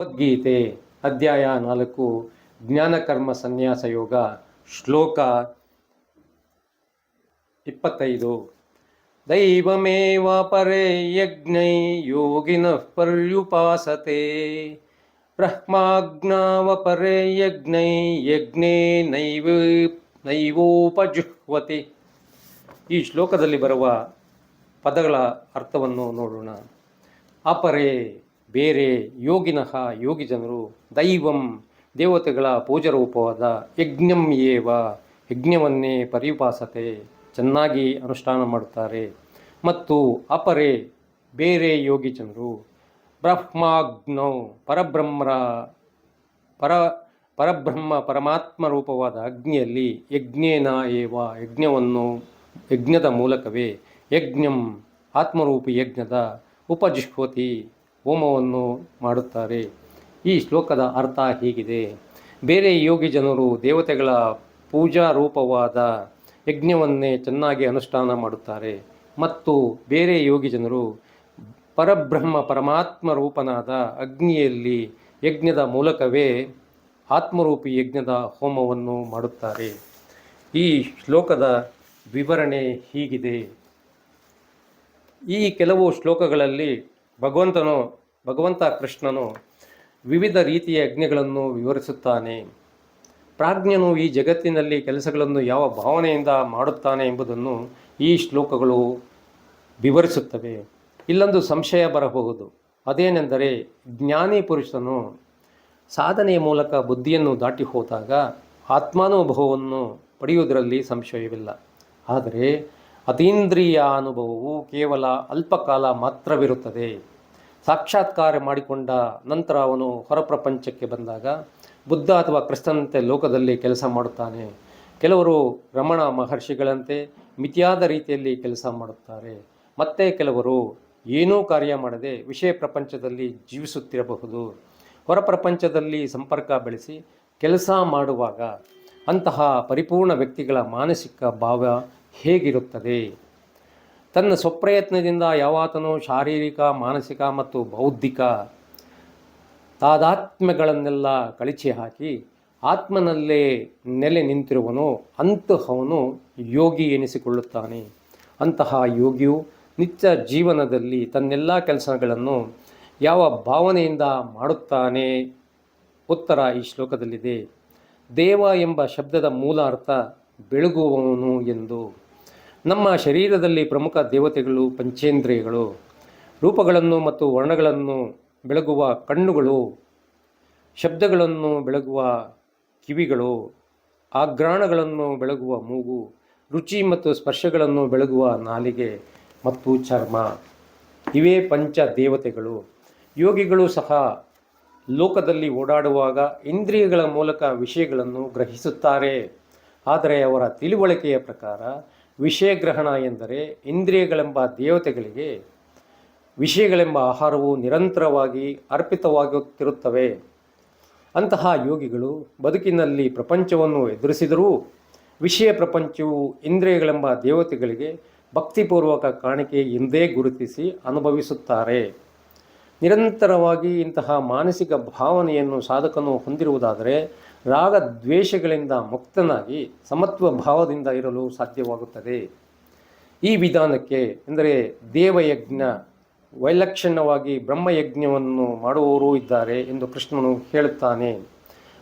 ಭಗವದ್ಗೀತೆ ಅಧ್ಯಾಯ ನಾಲ್ಕು ಜ್ಞಾನಕರ್ಮ ಸನ್ಯಾಸ ಯೋಗ, ಶ್ಲೋಕ ಇಪ್ಪತ್ತೈದು. ದೈವಮೇವ ಪರೇ ಯಜ್ಞೈ ಯೋಗಿನ ಪರ್ಯುಪಾಸತೆ. ಬ್ರಹ್ಮಾಜ್ಞಾವ ಪರೇ ಯಜ್ಞೈ ಯಜ್ಞೇ ನೈವ, ನೈವೋಪಜುಹ್ವತಿ. ಈ ಶ್ಲೋಕದಲ್ಲಿ ಬರುವ ಪದಗಳ ಅರ್ಥವನ್ನು ನೋಡೋಣ. ಅಪರೆ ಬೇರೆ ಯೋಗಿನಃ ಯೋಗಿ ಜನರು ದೈವಂ ದೇವತೆಗಳ ಪೂಜಾರೂಪವಾದ ಯಜ್ಞಂ ಏವ, ಯಜ್ಞವನ್ನೇ ಪರಿಪಾಸತೆ, ಚೆನ್ನಾಗಿ ಅನುಷ್ಠಾನ ಮಾಡುತ್ತಾರೆ. ಮತ್ತು ಅಪರೆ ಬೇರೆ ಯೋಗಿ ಜನರು ಬ್ರಹ್ಮಾಗ್ನೌ ಪರಬ್ರಹ್ಮರ ಪರ, ಪರಬ್ರಹ್ಮ ಪರಮಾತ್ಮ ರೂಪವಾದ ಅಗ್ನಿಯಲ್ಲಿ ಯಜ್ಞೇನ ಏವ, ಯಜ್ಞವನ್ನು ಯಜ್ಞದ ಮೂಲಕವೇ ಯಜ್ಞಂ ಆತ್ಮರೂಪಿ ಯಜ್ಞದ ಉಪಜಿಹ್ವತಿ ಹೋಮವನ್ನು ಮಾಡುತ್ತಾರೆ. ಈ ಶ್ಲೋಕದ ಅರ್ಥ ಹೀಗಿದೆ. ಬೇರೆ ಯೋಗಿ ಜನರು ದೇವತೆಗಳ ಪೂಜಾ ರೂಪವಾದ ಯಜ್ಞವನ್ನೇ ಚೆನ್ನಾಗಿ ಅನುಷ್ಠಾನ ಮಾಡುತ್ತಾರೆ. ಮತ್ತು ಬೇರೆ ಯೋಗಿ ಜನರು ಪರಬ್ರಹ್ಮ ಪರಮಾತ್ಮ ರೂಪನಾದ ಅಗ್ನಿಯಲ್ಲಿ ಯಜ್ಞದ ಮೂಲಕವೇ ಆತ್ಮರೂಪಿ ಯಜ್ಞದ ಹೋಮವನ್ನು ಮಾಡುತ್ತಾರೆ. ಈ ಶ್ಲೋಕದ ವಿವರಣೆ ಹೀಗಿದೆ. ಈ ಕೆಲವು ಶ್ಲೋಕಗಳಲ್ಲಿ ಭಗವಂತನು ಭಗವಂತ ಕೃಷ್ಣನು ವಿವಿಧ ರೀತಿಯ ಯಜ್ಞಗಳನ್ನು ವಿವರಿಸುತ್ತಾನೆ. ಪ್ರಾಜ್ಞನು ಈ ಜಗತ್ತಿನಲ್ಲಿ ಕೆಲಸಗಳನ್ನು ಯಾವ ಭಾವನೆಯಿಂದ ಮಾಡುತ್ತಾನೆ ಎಂಬುದನ್ನು ಈ ಶ್ಲೋಕಗಳು ವಿವರಿಸುತ್ತವೆ. ಇಲ್ಲೊಂದು ಸಂಶಯ ಬರಬಹುದು. ಅದೇನೆಂದರೆ ಜ್ಞಾನಿ ಪುರುಷನು ಸಾಧನೆಯ ಮೂಲಕ ಬುದ್ಧಿಯನ್ನು ದಾಟಿ ಹೋದಾಗ ಆತ್ಮಾನುಭವವನ್ನು ಪಡೆಯುವುದರಲ್ಲಿ ಸಂಶಯವಿಲ್ಲ. ಆದರೆ ಅತೀಂದ್ರಿಯ ಅನುಭವವು ಕೇವಲ ಅಲ್ಪಕಾಲ ಮಾತ್ರವಿರುತ್ತದೆ. ಸಾಕ್ಷಾತ್ಕಾರ ಮಾಡಿಕೊಂಡ ನಂತರ ಅವನು ಹೊರಪ್ರಪಂಚಕ್ಕೆ ಬಂದಾಗ ಬುದ್ಧ ಅಥವಾ ಕ್ರಿಸ್ತನಂತೆ ಲೋಕದಲ್ಲಿ ಕೆಲಸ ಮಾಡುತ್ತಾನೆ. ಕೆಲವರು ರಮಣ ಮಹರ್ಷಿಗಳಂತೆ ಮಿತಿಯಾದ ರೀತಿಯಲ್ಲಿ ಕೆಲಸ ಮಾಡುತ್ತಾರೆ. ಮತ್ತೆ ಕೆಲವರು ಏನೂ ಕಾರ್ಯ ಮಾಡದೆ ವಿಷಯ ಪ್ರಪಂಚದಲ್ಲಿ ಜೀವಿಸುತ್ತಿರಬಹುದು. ಹೊರ ಪ್ರಪಂಚದಲ್ಲಿ ಸಂಪರ್ಕ ಬೆಳೆಸಿ ಕೆಲಸ ಮಾಡುವಾಗ ಅಂತಹ ಪರಿಪೂರ್ಣ ವ್ಯಕ್ತಿಗಳ ಮಾನಸಿಕ ಭಾವ ಹೇಗಿರುತ್ತದೆ? ತನ್ನ ಸ್ವಪ್ರಯತ್ನದಿಂದ ಯಾವಾತನೋ ಶಾರೀರಿಕ, ಮಾನಸಿಕ ಮತ್ತು ಬೌದ್ಧಿಕ ತಾದಾತ್ಮ್ಯಗಳನ್ನೆಲ್ಲ ಕಳಚಿ ಹಾಕಿ ಆತ್ಮನಲ್ಲೇ ನೆಲೆ ನಿಂತಿರುವನು, ಅಂತಹವನು ಯೋಗಿ ಎನಿಸಿಕೊಳ್ಳುತ್ತಾನೆ. ಅಂತಹ ಯೋಗಿಯು ನಿತ್ಯ ಜೀವನದಲ್ಲಿ ತನ್ನೆಲ್ಲ ಕೆಲಸಗಳನ್ನು ಯಾವ ಭಾವನೆಯಿಂದ ಮಾಡುತ್ತಾನೆ? ಉತ್ತರ ಈ ಶ್ಲೋಕದಲ್ಲಿದೆ. ದೇವ ಎಂಬ ಶಬ್ದದ ಮೂಲ ಅರ್ಥ ಬೆಳಗುವವನು ಎಂದು. ನಮ್ಮ ಶರೀರದಲ್ಲಿ ಪ್ರಮುಖ ದೇವತೆಗಳು, ಪಂಚೇಂದ್ರಿಯಗಳು, ರೂಪಗಳನ್ನು ಮತ್ತು ವರ್ಣಗಳನ್ನು ಬೆಳಗುವ ಕಣ್ಣುಗಳು, ಶಬ್ದಗಳನ್ನು ಬೆಳಗುವ ಕಿವಿಗಳು ಆಗ್ರಾಣಗಳನ್ನು ಬೆಳಗುವ ಮೂಗು, ರುಚಿ ಮತ್ತು ಸ್ಪರ್ಶಗಳನ್ನು ಬೆಳಗುವ ನಾಲಿಗೆ ಮತ್ತು ಚರ್ಮ. ಇವೇ ಪಂಚ ದೇವತೆಗಳು. ಯೋಗಿಗಳು ಸಹ ಲೋಕದಲ್ಲಿ ಓಡಾಡುವಾಗ ಇಂದ್ರಿಯಗಳ ಮೂಲಕ ವಿಷಯಗಳನ್ನು ಗ್ರಹಿಸುತ್ತಾರೆ. ಆದರೆ ಅವರ ತಿಳುವಳಿಕೆಯ ಪ್ರಕಾರ ವಿಷಯ ಗ್ರಹಣ ಎಂದರೆ ಇಂದ್ರಿಯಗಳೆಂಬ ದೇವತೆಗಳಿಗೆ ವಿಷಯಗಳೆಂಬ ಆಹಾರವು ನಿರಂತರವಾಗಿ ಅರ್ಪಿತವಾಗುತ್ತಿರುತ್ತವೆ. ಅಂತಹ ಯೋಗಿಗಳು ಬದುಕಿನಲ್ಲಿ ಪ್ರಪಂಚವನ್ನು ಎದುರಿಸಿದರೂ ವಿಷಯ ಪ್ರಪಂಚವು ಇಂದ್ರಿಯಗಳೆಂಬ ದೇವತೆಗಳಿಗೆ ಭಕ್ತಿಪೂರ್ವಕ ಕಾಣಿಕೆ ಎಂದೇ ಗುರುತಿಸಿ ಅನುಭವಿಸುತ್ತಾರೆ. ನಿರಂತರವಾಗಿ ಇಂತಹ ಮಾನಸಿಕ ಭಾವನೆಯನ್ನು ಸಾಧಕನು ಹೊಂದಿರುವುದಾದರೆ ರಾಗ ದ್ವೇಷಗಳಿಂದ ಮುಕ್ತನಾಗಿ ಸಮತ್ವ ಭಾವದಿಂದ ಇರಲು ಸಾಧ್ಯವಾಗುತ್ತದೆ. ಈ ವಿಧಾನಕ್ಕೆ ಅಂದರೆ ದೇವಯಜ್ಞ, ವೈಲಕ್ಷಣ್ಯವಾಗಿ ಬ್ರಹ್ಮಯಜ್ಞವನ್ನು ಮಾಡುವವರೂ ಇದ್ದಾರೆ ಎಂದು ಕೃಷ್ಣನು ಹೇಳುತ್ತಾನೆ.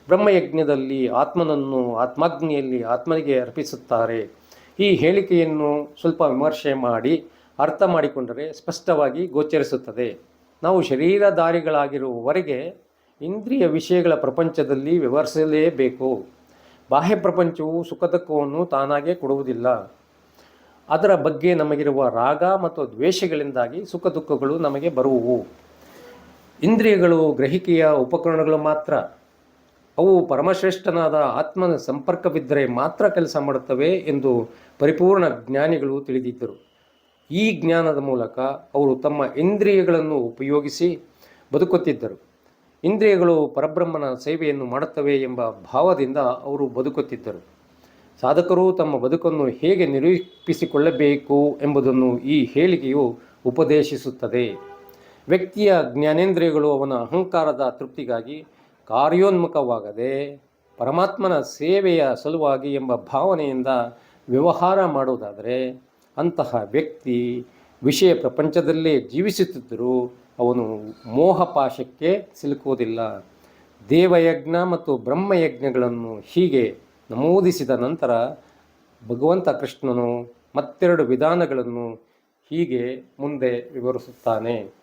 ಬ್ರಹ್ಮಯಜ್ಞದಲ್ಲಿ ಆತ್ಮನನ್ನು ಆತ್ಮಾಗ್ನಿಯಲ್ಲಿ ಆತ್ಮನಿಗೆ ಅರ್ಪಿಸುತ್ತಾರೆ. ಈ ಹೇಳಿಕೆಯನ್ನು ಸ್ವಲ್ಪ ವಿಮರ್ಶೆ ಮಾಡಿ ಅರ್ಥ ಮಾಡಿಕೊಂಡರೆ ಸ್ಪಷ್ಟವಾಗಿ ಗೋಚರಿಸುತ್ತದೆ. ನಾವು ಶರೀರಧಾರಿಗಳಾಗಿರುವವರೆಗೆ ಇಂದ್ರಿಯ ವಿಷಯಗಳ ಪ್ರಪಂಚದಲ್ಲಿ ವ್ಯವಹರಿಸಲೇಬೇಕು ಬಾಹ್ಯ ಪ್ರಪಂಚವು ಸುಖ ದುಃಖವನ್ನು ತಾನಾಗೇ ಕೊಡುವುದಿಲ್ಲ. ಅದರ ಬಗ್ಗೆ ನಮಗಿರುವ ರಾಗ ಮತ್ತು ದ್ವೇಷಗಳಿಂದಾಗಿ ಸುಖ ದುಃಖಗಳು ನಮಗೆ ಬರುವುವು. ಇಂದ್ರಿಯಗಳು ಗ್ರಹಿಕೆಯ ಉಪಕರಣಗಳು ಮಾತ್ರ. ಅವು ಪರಮಶ್ರೇಷ್ಠನಾದ ಆತ್ಮನ ಸಂಪರ್ಕವಿದ್ದರೆ ಮಾತ್ರ ಕೆಲಸ ಮಾಡುತ್ತವೆ ಎಂದು ಪರಿಪೂರ್ಣ ಜ್ಞಾನಿಗಳು ತಿಳಿದಿದ್ದರು. ಈ ಜ್ಞಾನದ ಮೂಲಕ ಅವರು ತಮ್ಮ ಇಂದ್ರಿಯಗಳನ್ನು ಉಪಯೋಗಿಸಿ ಬದುಕುತ್ತಿದ್ದರು. ಇಂದ್ರಿಯಗಳು ಪರಬ್ರಹ್ಮನ ಸೇವೆಯನ್ನು ಮಾಡುತ್ತವೆ ಎಂಬ ಭಾವದಿಂದ ಅವರು ಬದುಕುತ್ತಿದ್ದರು. ಸಾಧಕರು ತಮ್ಮ ಬದುಕನ್ನು ಹೇಗೆ ನಿರೂಪಿಸಿಕೊಳ್ಳಬೇಕು ಎಂಬುದನ್ನು ಈ ಹೇಳಿಕೆಯು ಉಪದೇಶಿಸುತ್ತದೆ. ವ್ಯಕ್ತಿಯ ಜ್ಞಾನೇಂದ್ರಿಯಗಳು ಅವನ ಅಹಂಕಾರದ ತೃಪ್ತಿಗಾಗಿ ಕಾರ್ಯೋನ್ಮುಖವಾಗದೆ ಪರಮಾತ್ಮನ ಸೇವೆಯ ಸಲುವಾಗಿ ಎಂಬ ಭಾವನೆಯಿಂದ ವ್ಯವಹಾರ ಮಾಡುವುದಾದರೆ ಅಂತಹ ವ್ಯಕ್ತಿ ವಿಷಯ ಪ್ರಪಂಚದಲ್ಲೇ ಜೀವಿಸುತ್ತಿದ್ದರೂ ಅವನು ಮೋಹಪಾಶಕ್ಕೆ ಸಿಲುಕುವುದಿಲ್ಲ. ದೇವಯಜ್ಞ ಮತ್ತು ಬ್ರಹ್ಮಯಜ್ಞಗಳನ್ನು ಹೀಗೆ ನಮೂದಿಸಿದ ನಂತರ ಭಗವಂತ ಕೃಷ್ಣನು ಮತ್ತೆರಡು ವಿಧಾನಗಳನ್ನು ಹೀಗೆ ಮುಂದೆ ವಿವರಿಸುತ್ತಾನೆ.